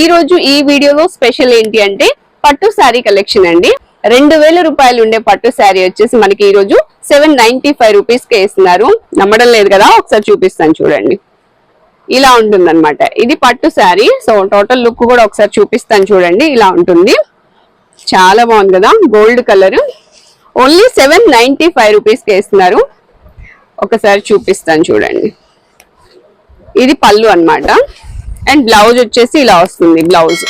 ఈ రోజు ఈ వీడియోలో స్పెషల్ ఏంటి అంటే పట్టు శారీ కలెక్షన్ అండి. రెండు వేల రూపాయలు ఉండే పట్టు శారీ వచ్చేసి మనకి ఈ రోజు సెవెన్ నైన్టీ ఫైవ్ రూపీస్కి ఇస్తున్నారు. నమ్మడం లేదు కదా ఒకసారి చూపిస్తాను చూడండి. ఇలా ఉంటుంది ఇది పట్టు శారీ. సో టోటల్ లుక్ కూడా ఒకసారి చూపిస్తాను చూడండి. ఇలా ఉంటుంది. చాలా బాగుంది కదా gold colour. Only seven ninety five rupees వేస్తున్నారు ఒకసారి చూపిస్తాను చూడండి. ఇది పళ్ళు అన్నమాట. అండ్ బ్లౌజ్ వచ్చేసి ఇలా వస్తుంది బ్లౌజ్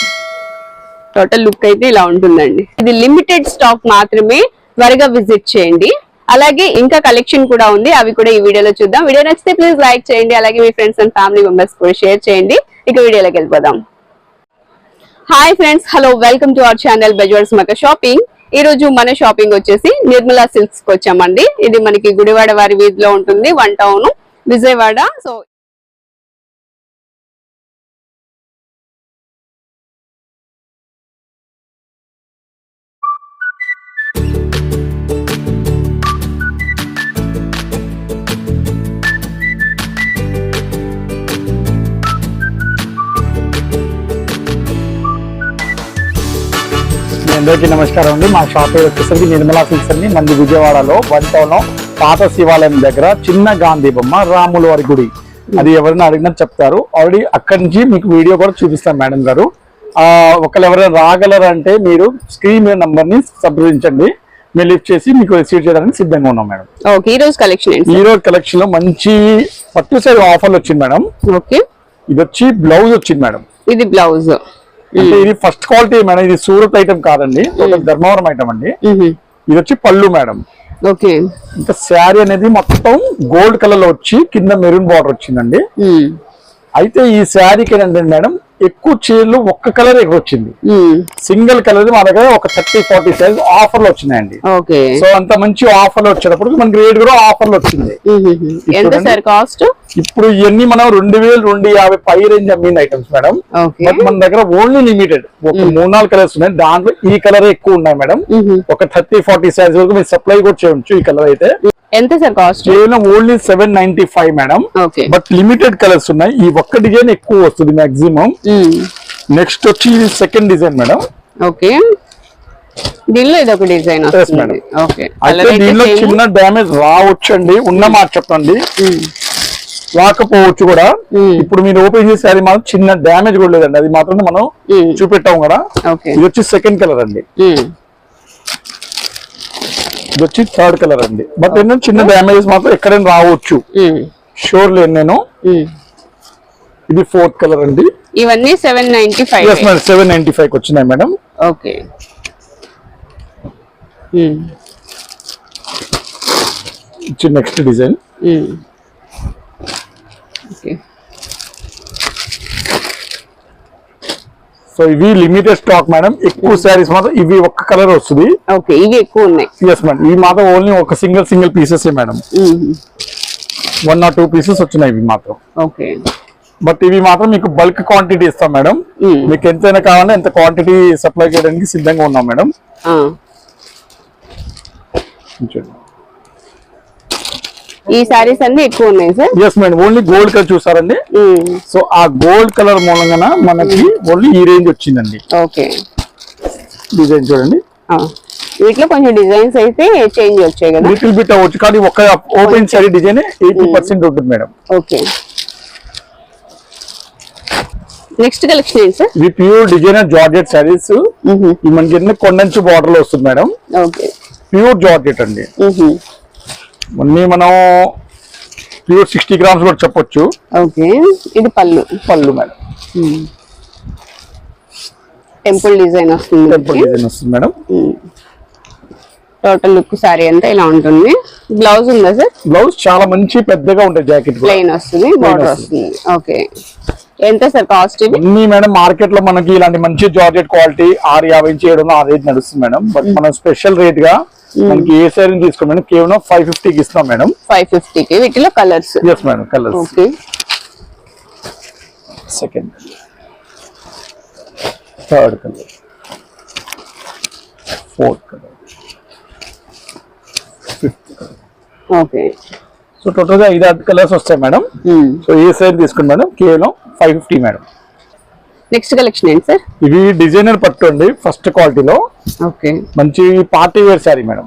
టోటల్ లుక్ అయితే ఇలా ఉంటుందండి. ఇది లిమిటెడ్ స్టాక్ మాత్రమే త్వరగా విజిట్ చేయండి. అలాగే ఇంకా కలెక్షన్ కూడా ఉంది అవి కూడా ఈ వీడియోలో చూద్దాం. వీడియో నచ్చితే ప్లీజ్ లైక్ చేయండి అలాగే మీ ఫ్రెండ్స్ అండ్ ఫ్యామిలీ మెంబర్స్ కూడా షేర్ చేయండి. ఇక వీడియోలోకి వెళ్ళిపోదాం. Hi friends hello welcome to our channel బెజవర్స్ మక షాపింగ్ ఈ రోజు మన షాపింగ్ వచ్చేసి నిర్మలా సిల్క్స్కి వచ్చామండి. ఇది మనకి గుడివాడ వారి వీధిలో ఉంటుంది వన్ టౌన్ విజయవాడ. సో అందరికీ నమస్కారం అండి. మా షాప్ పేరు వచ్చేసరికి నిర్మలా సిల్క్స్ అండి. మంది విజయవాడలో వన్ టౌన్లో పాత శివాలయం దగ్గర చిన్న గాంధీ బొమ్మ రాముల వారి గుడి. అది ఎవరైనా అడిగినా చెప్తారు. ఆల్రెడీ అక్కడి నుంచి మీకు వీడియో కూడా చూపిస్తాం మేడం గారు. ఆ ఒకళ్ళు ఎవరైనా రాగలరంటే మీరు స్క్రీన్ మీద నంబర్ని సంప్రదించండి. మేము లిఫ్ట్ చేసి మీకు రిసీవ్ చేయడానికి సిద్ధంగా ఉన్నాం మేడం. ఓకే ఈ రోజు కలెక్షన్ ఈ రోజు కలెక్షన్లో మంచి పట్టు సైడ్ ఆఫర్లు వచ్చింది మేడం. ఓకే. ఇది వచ్చి బ్లౌజ్ వచ్చింది మేడం. ఇది బ్లౌజ్. ఇది ఫస్ట్ క్వాలిటీ మేడం ఇది సూరత్ ఐటమ్ కాదండి ధర్మవరం ఐటమ్ అండి. ఇది వచ్చి పళ్ళు మేడం. ఓకే. ఇంకా శారీ అనేది మొత్తం గోల్డ్ కలర్లో వచ్చి కింద మెరూన్ బార్డర్ వచ్చిందండి. అయితే ఈ శారీకి ఏంటంటే మేడం ఎక్కువ చీరలు ఒక్క కలర్ ఎక్కువ వచ్చింది. సింగిల్ కలర్ మా దగ్గర ఒక థర్టీ ఫార్టీ సైజ్ ఆఫర్లో వచ్చినాయండి. ఓకే. సో అంత మంచి ఆఫర్లో వచ్చేటప్పుడు మనకి రేట్ కూడా ఆఫర్లో వచ్చింది. కాస్ట్ ఇప్పుడు ఇవన్నీ మనం రెండు వేలు రెండు యాభై పై రేంజ్ అమ్మిన ఐటమ్స్ మేడం బట్ మన దగ్గర ఓన్లీ లిమిటెడ్ ఒక మూడు నాలుగు కలర్స్ ఉన్నాయి. దాంట్లో ఈ కలర్ ఎక్కువ ఉన్నాయి మేడం ఒక థర్టీ ఫార్టీ సైజ్ వరకు మీరు సప్లై కూడా చేయొచ్చు ఈ కలర్ అయితే. ఎంత సార్ కాస్ట్ కేవలం only seven ninety five madam but limited colours ఉన్నాయి. ఈ ఒక్క డిజైన్ ఎక్కువ వస్తుంది మాక్సిమం నెక్స్ట్ వచ్చి ఇది సెకండ్ డిజైన్ మేడం ఓకే దీనిలో ఇది ఒక డిజైన్ వస్తుంది. ఓకే దీనిలో చిన్న డ్యామేజ్ రావచ్చండి. ఉన్న మాట చెప్పండి. రాకపోవచ్చు కూడా. ఇప్పుడు మీరు ఓపెన్ చేసే అది మాత్రం చిన్న డ్యామేజ్ కూడా లేదండి. అది మాత్రం మనం చూపెట్టాం కదా. ఓకే. ఇది వచ్చి సెకండ్ కలర్ అండి. ఇది వచ్చి థర్డ్ కలర్ అండి. బట్ ఏంటంటే చిన్న డ్యామేజెస్ మాత్రం ఎక్కడైనా రావచ్చు. షూర్ లేను నేను. ఇది ఫోర్త్ కలర్ అండి. ఇవన్నీ seven ninety five seven ninety five వచ్చినాయి మేడం ఓకే. ఇచ్చి నెక్స్ట్ డిజైన్ సో ఇవి లిమిటెడ్ స్టాక్ మేడం ఎక్కువ శారీస్ మాత్రం ఇవి ఒక్క కలర్ వస్తుంది. ఓకే ఇవి ఎక్కువ ఉన్నాయి. ఎస్ మేడం ఇవి మాత్రం ఓన్లీ ఒక single single pieces madam one or two pieces వచ్చినాయి ఇవి మాత్రం. ఓకే బట్ ఇవి మాత్రం మీకు బల్క్ క్వాంటిటీ ఇస్తాం మేడం మీకు ఎంతైనా కావాలంటే ఎంత క్వాంటిటీ సప్లై చేయడానికి సిద్ధంగా ఉన్నాం మేడం చూడండి. ఈ సారీస్ అన్ని ఎక్కువ ఉన్నాయి sir yes madam only gold colour చూసారండి. సో ఆ గోల్డ్ కలర్ మూలంగా మనకి ఓన్లీ ఈ రేంజ్ వచ్చిందండి. ఓకే డిజైన్ చూడండి. వీటిలో కొంచెం డిజైన్స్ అయితే చేంజ్ వచ్చాయి కదా. లిటిల్ బిట్ అవ్వచ్చు కానీ ఒక open sari design eighty percent ఉంటుంది మేడం ఓకే నెక్స్ట్ కలెక్షన్ ఏంటి సార్ ఇది ప్యూర్ డిజైనర్ జార్జెట్ శారీస్ ఈ మనకి కొండంచు బార్డర్లో వస్తుంది మేడం ఓకే ప్యూర్ జార్జెట్ అండి. మొన్న మనం ప్యూర్ సిక్స్టీ గ్రామ్స్ కూడా చెప్పొచ్చు. ఓకే. ఇది పళ్ళు. పళ్ళు మేడం. టెంపుల్ డిజైన్ వస్తుంది టెంపుల్ డిజైన్ వస్తుంది మేడం. టోటల్ లుక్ సారీ అంతా ఇలా ఉంటుంది. బ్లౌజ్ ఉందా సార్? బ్లౌజ్ చాలా మంచి పెద్దగా ఉంటాయి జాకెట్ ప్లెయిన్ వస్తుంది బార్డర్ వస్తుంది. ఓకే. ఎంత సార్ కాస్ట్ ఇది? అన్ని మేడం మార్కెట్లో మనకి ఇలాంటి మంచి జార్జెట్ క్వాలిటీ ఆరు యాభై నుంచి ఏడు వందలు ఆ రేట్ నడుస్తుంది మేడం. బట్ మనం స్పెషల్ రేట్గా మనకి ఏ శారీ తీసుకోండి మేడం కేవలం ఫైవ్ ఫిఫ్టీకి ఇస్తాం మేడం ఫైవ్ ఫిఫ్టీకి వీటిలో colours yes madam colours okay second third colour fourth colour fifth colour okay so టోటల్గా ఐదు ఆరు కలర్స్ వస్తాయి మేడం సో ఏ సైజ్ తీసుకోండి మేడం కేవలం five fifty madam next collection ఏంటి సార్ ఇవి డిజైనర్ పట్టు అండి ఫస్ట్ క్వాలిటీలో ఓకే మంచి party wear sari madam.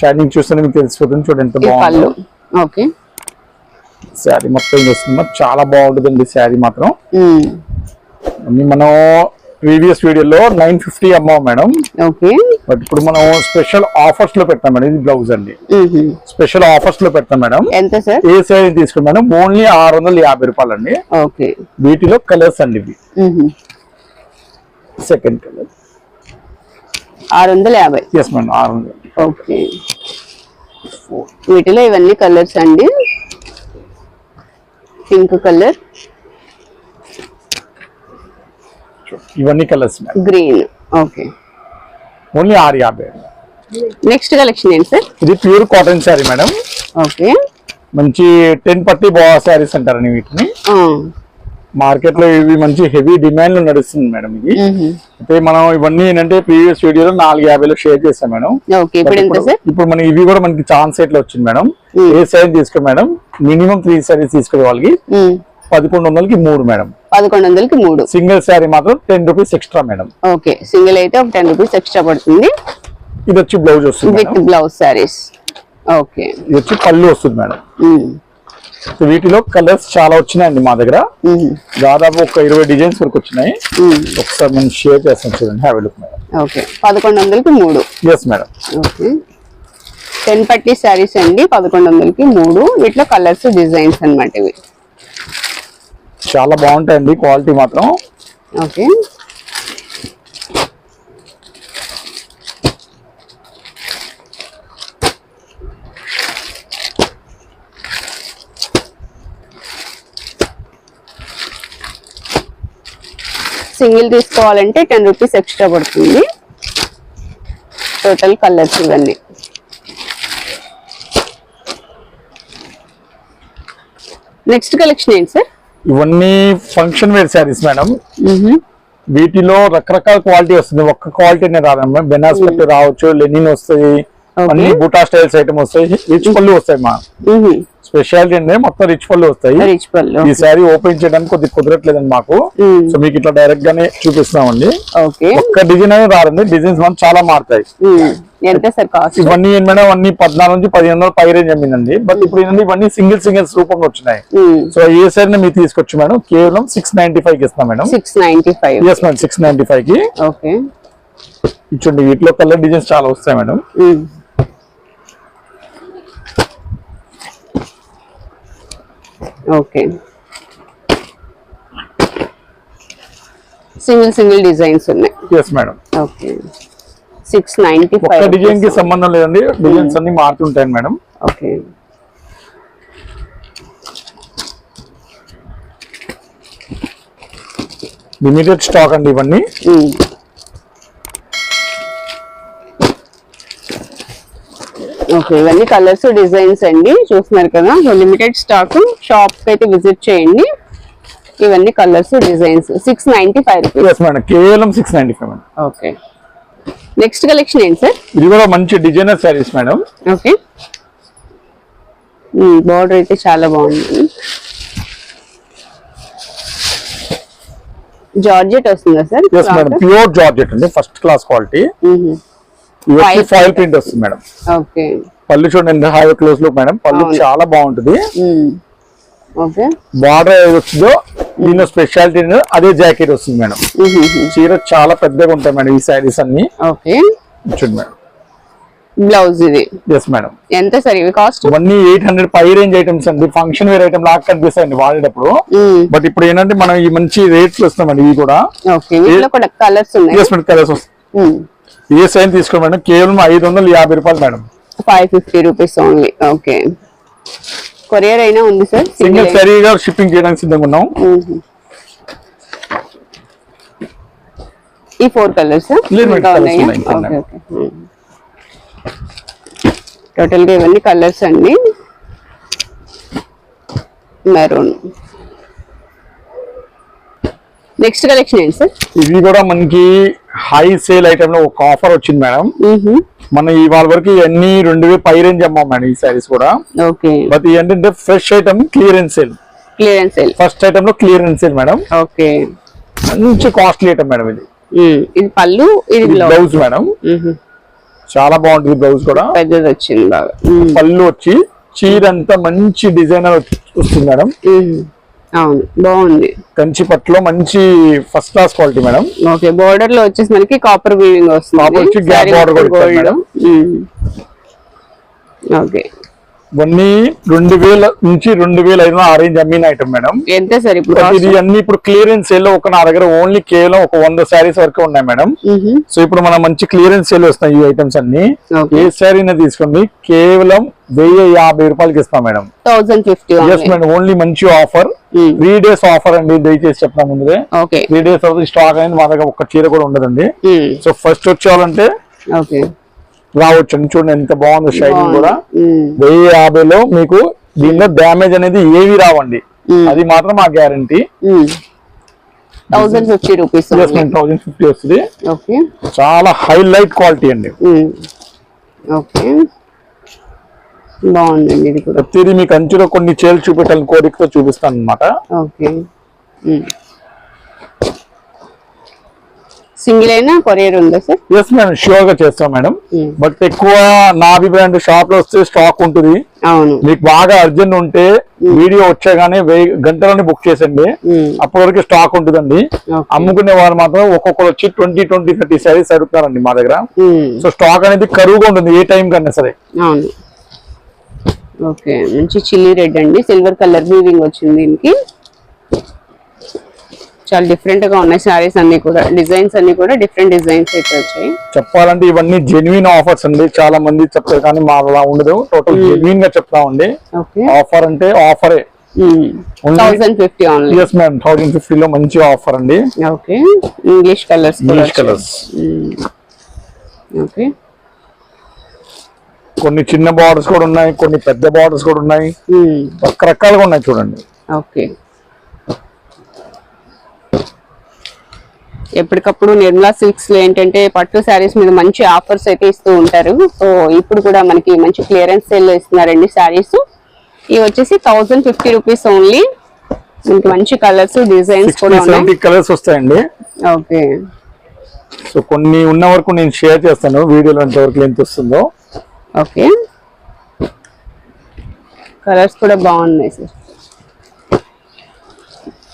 Shining చూస్తే మీకు తెలిసిపోతుంది చూడండి ఎంత బాగుంది. ఓకే శారీ మొత్తం చూస్తున్నా చాలా బాగుంటుందండి శారీ మాత్రం. మనం ప్రీవియస్ వీడియోలో నైన్ ఫిఫ్టీ అమ్మాం మేడం. ఓకే బట్ ఇప్పుడు మనం స్పెషల్ ఆఫర్స్లో పెడతాం మేడం ఇది బ్లౌజ్ అండి. స్పెషల్ ఆఫర్స్లో పెడతాం మేడం. ఎంత సార్? ఏ శారీ తీసుకుని మేడం ఓన్లీ ఆరు వందల యాభై రూపాయలు అండి ఓకే. వీటిలో కలర్స్ అండి ఇవి. సెకండ్ కలర్ ఆరు వందల యాభై. ఎస్ మేడం ఆరు వందలు ఓకే. వీటిలో ఇవన్నీ కలర్స్ అండి. Pink colour. ఇవన్నీ కలర్స్ గ్రీన్. ఓకే. ఓన్లీ ఆరు యాభై. నెక్స్ట్ కలెక్షన్ ఏంటి సార్? ఇది pure cotton sari madam. Okay. మంచి టెన్ పట్టి బాగా శారీస్ అంటారండి వీటిని. మార్కెట్లో ఇవి మంచి హెవీ డిమాండ్లో నడుస్తుంది మేడం ఇది. అయితే మనం ఇవన్నీ ఏంటంటే ప్రీవియస్ వీడియోలో నాలుగు యాభైలో షేర్ చేసాం మేడం. ఓకే ఇప్పుడు మన ఇవి కూడా మనకి ఛాన్స్ సెట్లో వచ్చింది మేడం? ఏ శారీ తీసుకో మేడం? మినిమం త్రీ శారీస్ తీసుకునే వాళ్ళకి పదకొండు వందలకి మూడు మేడం. పదకొండు వందలకి మూడు. సింగిల్ శారీ మాత్రం ten rupees extra madam. Okay single అయితే ఒక టెన్ రూపీస్ ఎక్స్ట్రా పడుతుంది. ఇది వచ్చి బ్లౌజ్ వస్తుంది విత్ బ్లౌజ్ శారీస్. ఓకే. ఇది వచ్చి పళ్ళు వస్తుంది మేడం. వీటిలో కలర్స్ చాలా వచ్చినాయండి మా దగ్గర. దాదాపు ఒక ఇరవై డిజైన్స్ వరకు వచ్చినాయి. ఒకసారి మనం షేర్ చేస్తాం చూడండి. Have look madam. ఓకే పదకొండు వందలకి మూడు. Yes madam. ఓకే. టెన్ పట్టి శారీస్ అండి పదకొండు వందలకి మూడు. వీటిలో కలర్స్ డిజైన్స్ అన్నమాట ఇవి. చాలా బాగుంటాయండి క్వాలిటీ మాత్రం. ఓకే. సింగిల్ తీసుకోవాలంటే టెన్ రూపీస్ ఎక్స్ట్రా పడుతుంది. టోటల్ కలర్స్ ఇవన్నీ. నెక్స్ట్ కలెక్షన్ ఏంటి సార్? ఇవన్నీ ఫంక్షన్ వేర్ శారీస్ మేడం వీటిలో రకరకాల క్వాలిటీ వస్తుంది. ఒక్క క్వాలిటీనే రాదమ్మా బెనాస్ పట్టు రావచ్చు లెనిన్ వస్తాయి అన్ని బూటా స్టైల్స్ ఐటమ్ వస్తాయి. రిచ్ పళ్ళు వస్తాయి మా. స్పెషాలిటీ అంటే మొత్తం రిచ్ పళ్ళు వస్తాయి. ఈ శారీ ఓపెన్ చేయడానికి కొద్దిగా కుదరట్లేదండి మాకు. సో మీకు ఇట్లా డైరెక్ట్ గానే చూపిస్తున్నామండి ఓకే. ఒక్క డిజైన్ అనేది రాదండి. డిజైన్స్ మనం చాలా మారుతాయి. సార్ ఇవన్నీ ఏం మేడం అన్ని పద్నాలుగు నుంచి పదిహేను వందలు పై రేంజ్ అమ్మిందండి. బట్ ఇప్పుడు ఏంటంటే ఇవన్నీ సింగిల్ సింగిల్స్ రూపంలో వచ్చినాయి. సో ఏ సైడ్ మీరు తీసుకొచ్చి మేడం? కేవలం సిక్స్ నైన్టీ ఫైవ్కి ఇస్తాం madam. Six ninety five six ninety ఫైవ్కి. ఓకే. ఇచ్చండి వీటిలో కలర్ డిజైన్స్ చాలా వస్తాయి madam. Okay single single designs ఉన్నాయి. Yes madam okay six ninety five డిజైన్కి సంబంధం లేదండి. డిజైన్స్ అన్ని మారుతుంటాయి మేడం ఓకే లిమిటెడ్ స్టాక్ అండి ఇవన్నీ. ఓకే ఇవన్నీ కలర్స్ డిజైన్స్ అండి. చూస్తున్నారు కదా లిమిటెడ్ స్టాక్ షాప్ అయితే విజిట్ చేయండి. ఇవన్నీ colours designs six ninety five rupees madam కేవలం six ninety five madam okay next collection ఏంటి సార్ ఇది కూడా మంచి designer saris madam okay border అయితే చాలా బాగుంది. జార్జెట్ వస్తుందా సార్ ప్యూర్ జార్జెట్ అండి first class quality. Foil print వస్తుంది మేడం ఓకే పళ్ళు చూడండి హై క్లోజ్ లుక్ మేడం పళ్ళు. చాలా బాగుంటుంది. ఓకే. బార్డర్ ఏది వచ్చిందో దీనిలో స్పెషాలిటీ అదే జాకెట్ వస్తుంది మేడం చీర చాలా పెద్దగా ఉంటాయి మేడం ఈ శారీస్ అన్ని. ఓకే. చూడండి మేడం బ్లౌజ్ ఇది. ఎస్ మేడం ఎంత సార్? ఇవి కాస్ట్ ఇవన్నీ ఎయిట్ హండ్రెడ్ పై రేంజ్ ఐటమ్స్ అండి. ఫంక్షన్ వేర్ ఐటమ్ లాగా కనిపిస్తాయండి వాడేటప్పుడు. బట్ ఇప్పుడు ఏంటంటే మనం ఈ మంచి రేట్స్ వస్తామండి ఇవి కూడా. కలర్స్ కలర్స్ వస్తాయి. ఏ సైన్ తీసుకోండి మేడం కేవలం ఐదు వందల యాభై రూపాయలు madam five fifty rupees only okay courier అయినా ఉంది సార్ సింగిల్ సరిగా షిప్పింగ్ చేయడానికి సిద్ధంగా ఉన్నాం. ఈ ఫోర్ కలర్స్ టోటల్గా ఇవన్నీ కలర్స్ అండి. మెరూన్ నెక్స్ట్ కలెక్షన్ ఏంటి సార్ ఇవి కూడా మనకి హై సేల్ ఐటమ్లో ఒక ఆఫర్ వచ్చింది మేడం మన ఇవాళ వరకు ఇవన్నీ రెండు వేలు పై రేంజ్ అమ్మాం మేడం ఈ సారీస్ కూడా. ఓకే. బట్ ఏంటంటే fresh item clearance sale clearance sale first ఐటమ్లో clearance sale madam. Okay. మంచి కాస్ట్లీ ఐటమ్ మేడం ఇది. ఇది పళ్ళు ఇది బ్లౌజ్ మేడం. చాలా బాగుంటుంది బ్లౌజ్ కూడా. పెద్దది వచ్చింది బాగా. పళ్ళు వచ్చి చీర అంతా మంచి డిజైనర్ వస్తుంది మేడం. అవును బాగుంది. కంచి పట్టులో మంచి first class quality madam. Okay బోర్డర్లో వచ్చేసి మనకి కాపర్ వీవింగ్ వచ్చి వస్తుంది కూడా ఇచ్చారు గోల్డ్ మేడం. ఓకే. ఇవన్నీ రెండు వేల నుంచి రెండు వేల ఐదు వందల ఆరేంజ్ అమ్మిన ఐటమ్ మేడం ఎంత సార్ ఇప్పుడు? ఇది అన్ని ఇప్పుడు క్లియరెన్స్ సేల్లో ఒక నా దగ్గర ఓన్లీ కేవలం ఒక వంద శారీస్ వరకు ఉన్నాయి మేడం. సో ఇప్పుడు మనం మంచి క్లియరెన్స్ సేల్ వస్తాయి ఈ ఐటమ్స్ అన్ని. ఏ శారీని తీసుకోండి. కేవలం వెయ్యి యాభై రూపాయలకి ఇస్తాం madam thousand fifty yes madam only మంచి ఆఫర్. త్రీ డేస్ ఆఫర్ అండి దయచేసి చెప్తాం ముందే ఓకే. త్రీ డేస్ అవుతుంది స్టాక్ అనేది మా దగ్గర ఒక్క చీర కూడా ఉండదండి. సో ఫస్ట్ వచ్చేవాళ్ళంటే ఓకే. రావచ్చు అండి చూడండి ఎంత బాగుందో షైనింగ్ కూడా. వెయ్యి యాభైలో మీకు దీనిలో డ్యామేజ్ అనేది ఏవి రావండి. అది మాత్రం మా guarantee. Thousand fifty rupees thousand fifty వస్తుంది. ఓకే చాలా హైలైట్ క్వాలిటీ అండి. ఓకే బాగుందండి ఇది కూడా. ప్రతిదీ మీకు అంచులో కొన్ని చేలు చూపెట్టాలని కోరికతో చూపిస్తాను అనమాట ఓకే సింగిల్ అయినా కొరియర్ ఉందా సార్? ఎస్ మేడం షూర్గా చేస్తాం మేడం. బట్ ఎక్కువ నా అభిప్రాయం షాప్లో వస్తే స్టాక్ ఉంటుంది. అవును. మీకు బాగా అర్జెంట్ ఉంటే వీడియో వచ్చాగానే వెయ్యి గంటలని బుక్ చేసండి. అప్పటి వరకు స్టాక్ ఉంటుందండి. అమ్ముకునే వాళ్ళు మాత్రం ఒక్కొక్కరు వచ్చి ట్వంటీ ట్వంటీ థర్టీ శారీస్ అడుగుతారండి మా దగ్గర. సో స్టాక్ అనేది కరువుగా ఉంటుంది ఏ టైం కన్నా సరే. అవును. ఓకే. మంచి చిల్లీ రెడ్ అండి. సిల్వర్ కలర్ వీవింగ్ వచ్చింది దీనికి. చాలా డిఫరెంట్గా ఉన్నాయి సారీస్ అన్ని కూడా. డిజైన్స్ అన్ని కూడా డిఫరెంట్ డిజైన్స్ అయితే వచ్చాయి. చెప్పాలంటే ఇవన్నీ జెన్యున్ ఆఫర్స్ అండి. చాలా మంది చెప్తారు కానీ మా అలా ఉండదు టోటల్ జెన్యున్గా చెప్తామండి. ఓకే ఆఫర్ అంటే ఆఫరే థౌసండ్ ఫిఫ్టీ లో మంచి ఆఫర్ అండి. Okay English colours English colours okay కొన్ని చిన్న బార్డర్స్ కూడా ఉన్నాయి కొన్ని పెద్ద బార్డర్స్ కూడా ఉన్నాయి. రకరకాలుగా ఉన్నాయి చూడండి. ఓకే ఎప్పటికప్పుడు నిర్మలా సిల్క్స్లో ఏంటంటే పట్టు శారీస్ మీద మంచి ఆఫర్స్ అయితే ఇస్తూ ఉంటారు. సో ఇప్పుడు కూడా మనకి మంచి క్లియరెన్స్ సేల్లో ఇస్తున్నారండి శారీస్. ఇవి వచ్చేసి థౌసండ్ ఫిఫ్టీ రూపీస్ ఓన్లీ మనకి మంచి కలర్స్ డిజైన్స్ కూడా ఉన్నాయి. కలర్స్ వస్తాయండి. ఓకే. సో కొన్ని ఉన్న వరకు నేను షేర్ చేస్తాను వీడియోలో ఎంత వరకు ఎంత వస్తుందో. ఓకే. కలర్స్ కూడా బాగున్నాయి సార్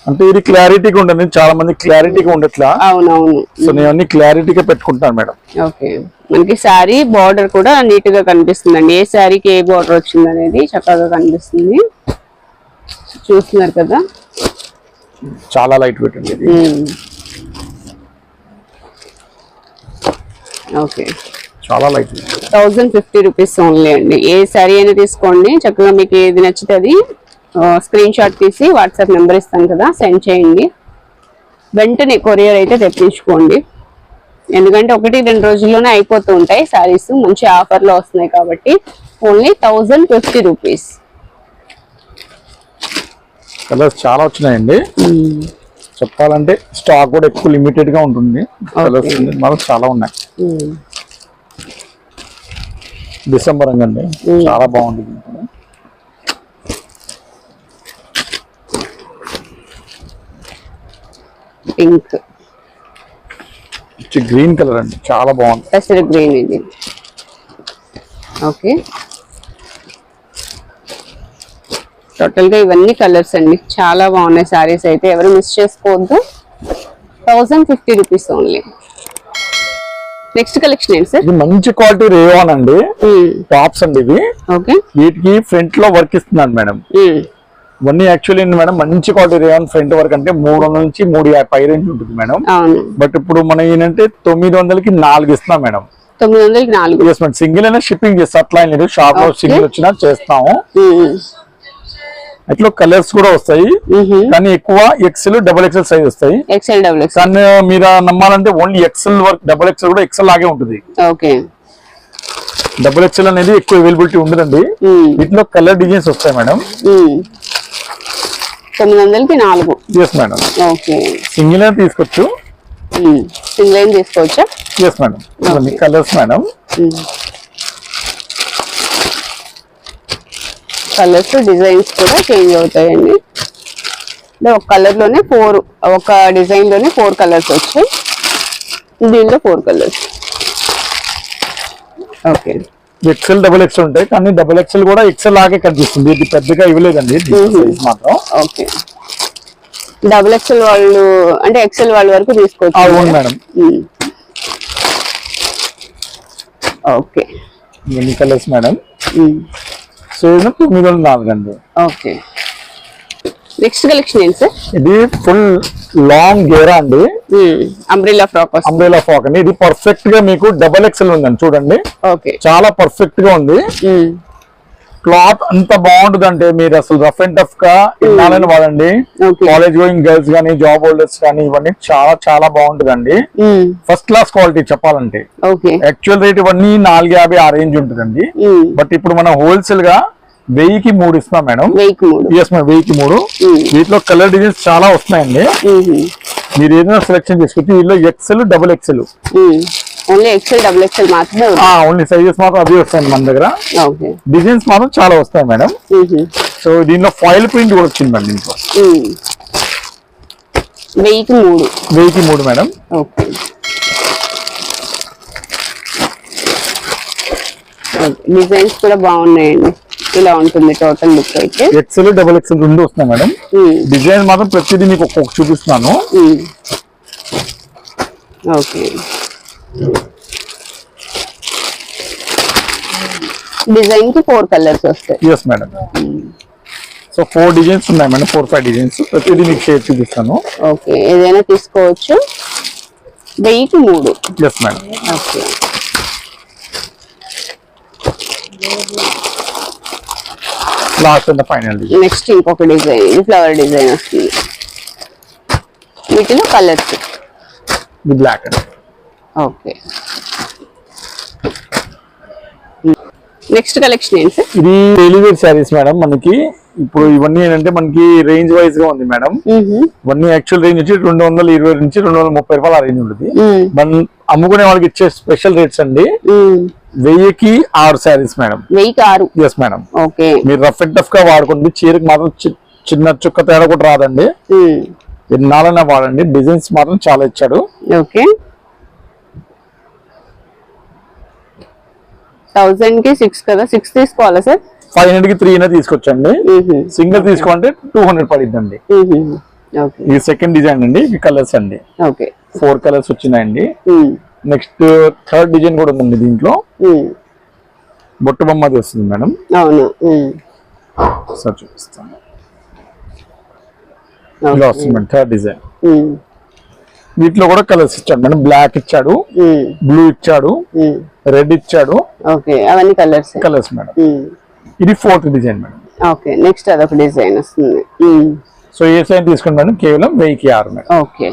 అంటే ఇది క్లారిటీగా ఉంటుంది చాలా మంది క్లారిటీగా ఉండట్లా? అవునవును. సో నేను అన్ని క్లారిటీగా పెట్టుకుంటాను మేడం. ఓకే. మనకి శారీ బార్డర్ కూడా నీట్గా కనిపిస్తుందండి. ఏ శారీకి ఏ బార్డర్ వచ్చింది అనేది చక్కగా కనిపిస్తుంది. చూస్తున్నారు కదా? చాలా లైట్ వెయిట్ అండి. ఓకే. చాలా light thousand fifty rupees only అండి. ఏ శారీ అయినా తీసుకోండి. చక్కగా మీకు ఏది నచ్చితే అది స్క్రీన్ షాట్ తీసి వాట్సాప్ నెంబర్ ఇస్తాను కదా సెండ్ చేయండి. వెంటనే కొరియర్ అయితే తెప్పించుకోండి. ఎందుకంటే ఒకటి రెండు రోజుల్లోనే అయిపోతూ ఉంటాయి శారీస్ మంచి ఆఫర్లో వస్తున్నాయి కాబట్టి only thousand fifty rupees colours చాలా వచ్చినాయండి. చెప్పాలంటే స్టాక్ కూడా ఎక్కువ లిమిటెడ్గా ఉంటుంది. కలర్స్ చాలా ఉన్నాయి. డిసెంబర్ అండి చాలా బాగుంటుంది. పింక్. గ్రీన్ కలర్ అండి. చాలా బాగుంది. పెసర గ్రీన్ ఇది. ఓకే. టోటల్గా ఇవన్నీ కలర్స్ అండి. చాలా బాగున్నాయి సారీస్ అయితే. ఎవరు మిస్ చేసుకోవద్దు. Thousand fifty rupees only next collection ఏంటి సార్ ఇది మంచి క్వాలిటీ రేవాన్ అండి. టాప్స్ అండి ఇవి. ఓకే వీటికి ఫ్రంట్లో వర్క్ ఇస్తున్నాను మేడం. ఇవన్నీ యాక్చువల్లీ మేడం మంచి క్వాలిటీ రేవాన్ ఫ్రంట్ వర్క్ అంటే మూడు వందల నుంచి మూడు యాభై రేంజ్ ఉంటుంది మేడం. బట్ ఇప్పుడు మనం ఏంటంటే తొమ్మిది వందలకి నాలుగు ఇస్తున్నాం మేడం. తొమ్మిది వందలకి నాలుగు. ఎస్ మేడం సింగిల్ అయినా షిప్పింగ్ చేస్తాం అట్లా లేదు. షాప్లో. సింగిల్ వచ్చినా చేస్తాము. అట్లా కలర్స్ కూడా వస్తాయి. కానీ ఎక్కువ ఎక్సెల్ డబుల్ ఎక్సెల్ సైజ్ వస్తాయి. ఎక్సెల్ డబుల్ ఎక్సెల్ కానీ మీరు నమ్మాలంటే only XL work double XL కూడా ఎక్సెల్ లాగే ఉంటుంది. ఓకే డబుల్ ఎక్సెల్ అనేది ఎక్కువ అవైలబిలిటీ ఉండదండి. వీటిలో కలర్ డిజైన్స్ వస్తాయి మేడం. తొమ్మిది వందలకి నాలుగు. Yes madam okay. సింగిల్ అయినా తీసుకోవచ్చు. సింగిల్ లైన్ తీసుకోవచ్చా? ఎస్ మేడం ఇవన్నీ కలర్స్ మేడం కలర్స్ డిజైన్స్ కూడా చేంజ్ అవుతాయండి. అంటే ఒక కలర్లోనే ఫోర్ ఒక డిజైన్లోనే ఫోర్ కలర్స్ వచ్చాయి. దీనిలో four colours okay. XL double XL ఉంటాయి కానీ డబుల్ ఎక్సెల్ కూడా ఎక్సెల్ లాగే కనిపిస్తుంది ఇది పెద్దగా ఇవ్వలేదండి మాత్రం. ఓకే. డబుల్ ఎక్సెల్ వాళ్ళు అంటే ఎక్సెల్ వాళ్ళ వరకు తీసుకోవచ్చు. అవును మేడం. ఓకే. ఎన్ని కలర్స్ మేడం. సైజ్ తొమ్మిది వందల నాలుగు అండి ఓకే. నెక్స్ట్ కలెక్షన్ ఏంటి సార్? ఇది ఫుల్ లాంగ్ గేరా అండి. అంబ్రిల్లా ఫ్రాక్ అంబ్రెలా ఫ్రాక్ అండి. ఇది పర్ఫెక్ట్గా మీకు డబల్ ఎక్సెల్ ఉందండి చూడండి. ఓకే. చాలా పర్ఫెక్ట్గా ఉంది. క్లాత్ అంత బాగుంటుంది అంటే మీరు అసలు రఫ్ అండ్ టఫ్గా ఇన్నాళ్ళని వాడండి. కాలేజ్ గోయింగ్ గర్ల్స్ కానీ జాబ్ హోల్డర్స్ కానీ ఇవన్నీ చాలా చాలా బాగుంటుందండి. ఫస్ట్ క్లాస్ క్వాలిటీ చెప్పాలంటే. ఓకే. యాక్చువల్ రేట్ ఇవన్నీ నాలుగు యాభై ఆ రేంజ్ ఉంటుందండి. ఉమ్. బట్ ఇప్పుడు మనం హోల్సేల్గా వెయ్యికి మూడు ఇస్తున్నాం మేడం. వెయ్యికి మూడు. ఎస్ మేడం వెయ్యికి మూడు. వీటిలో కలర్ డిజైన్స్ చాలా వస్తున్నాయండి. మీరు ఏదైనా సెలెక్షన్ చేసుకుంటే వీటిలో XL double XL. Only XL double XL మాత్రమే. ఓన్లీ సైజెస్ మాత్రం అవి వస్తాయండి మన దగ్గర. ఓకే. డిజైన్స్ మాత్రం చాలా వస్తాయి మేడం. సో దీనిలో ఫాయిల్ ప్రింట్ కూడా వచ్చింది మేడం దీంట్లో. వెయ్యికి మూడు. వెయ్యికి మూడు మేడం. ఓకే. డిజైన్స్ కూడా బాగున్నాయండి. ఇలా ఉంటుంది టోటల్ లుక్ అయితే. ఎక్సెల్ డబుల్ ఎక్సెల్ రెండు వస్తున్నాయి మేడం. డిజైన్ మాత్రం ప్రతిదీ మీకు ఒక్కొక్క చూపిస్తున్నాను. ఓకే. డిజైన్కి ఫోర్ కలర్స్ వస్తాయి. Yes madam. So four designs ఉన్నాయి మేడం ఫోర్ ఫైవ్ డిజైన్స్. ప్రతిదీ మీకు షేర్ చూపిస్తాను. ఓకే. ఏదైనా తీసుకోవచ్చు. వెయ్యికి మూడు. Yes madam. Okay. Last and final design next ఇంకొక డిజైన్ ఇది ఫ్లవర్ డిజైన్ వస్తుంది. వీటిలో కలర్స్ ఇది బ్లాక్ అండి ఓకే నెక్స్ట్ కలెక్షన్ ఏంటి సార్? ఇది డెలివరీ శారీస్ మేడం మనకి ఇప్పుడు ఇవన్నీ ఏంటంటే మనకి రేంజ్ వైజ్గా ఉంది మేడం ఇవన్నీ యాక్చువల్ రేంజ్ వచ్చి రెండు వందల ఇరవై నుంచి రెండు వందల ముప్పై రూపాయలు ఆ రేంజ్ ఉంటుంది మనం అమ్ముకునే వాళ్ళకి ఇచ్చే స్పెషల్ రేట్స్ అండి. వెయ్యికి ఆరు శారీస్ మేడం. వెయ్యికి ఆరు? Yes madam okay. మీరు రఫ్ అండ్ టఫ్గా వాడుకుంటే చీరకి మాత్రం చిన్న చుక్క తేడా కూడా రాదండి. ఎన్నాళ్ళైనా వాడండి. డిజైన్స్ మాత్రం చాలా ఇచ్చాడు. ఓకే. థౌజండ్కి సిక్స్ కదా? సిక్స్ తీసుకోవాలా సార్? ఫైవ్ హండ్రెడ్కి త్రీ తీసుకొచ్చండి. సింగిల్ తీసుకోంటే టూ హండ్రెడ్ పడిద్దండి. ఇది సెకండ్ డిజైన్ అండి. ఇవి కలర్స్ అండి. ఓకే. ఫోర్ కలర్స్ వచ్చినాయండి. నెక్స్ట్ థర్డ్ డిజైన్ కూడా ఉందండి దీంట్లో. బొట్టు బొమ్మది వస్తుంది మేడం. అవును సార్ చూపిస్తాను. ఇలా వస్తుంది మేడం థర్డ్ డిజైన్. వీటిలో కూడా కలర్స్ ఇచ్చాడు మేడం బ్లాక్ ఇచ్చాడు బ్లూ ఇచ్చాడు రెడ్ ఇచ్చాడు. ఓకే అవన్నీ కలర్స్. Colours madam. ఇది fourth design madam. Okay next అదొక డిజైన్ వస్తుంది. సో ఏ సైన్ తీసుకుని మేడం కేవలం వెయ్యికి ఆరు మేడం. ఓకే.